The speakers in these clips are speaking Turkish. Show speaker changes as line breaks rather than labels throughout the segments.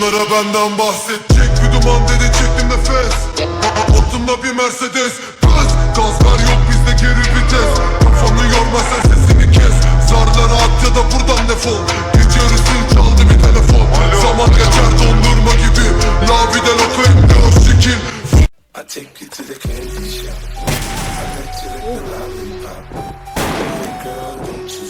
Onlara benden bahsedecek. Bir duman dedi çektim nefes. Altımda bir Mercedes. Bas gaz ver yok bizde geri vites. Kafanı yorma sen sesini kes. Zarlara at ya da buradan defol. Gece yarısı çaldı bir telefon. Zaman geçer dondurma gibi. La vida loca emmiyor şekil.
I take you to the candy shop. I let you lick the lollipop. Girl, don't you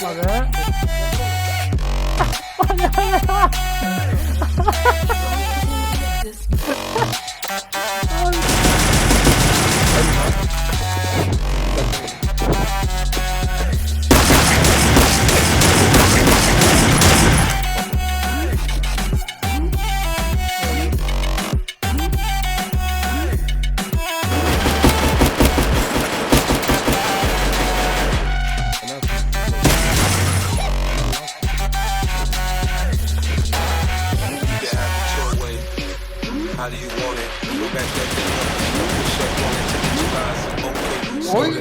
老人，我呀呀。How do you
want it?
That thing up. Take your eyes. Okay.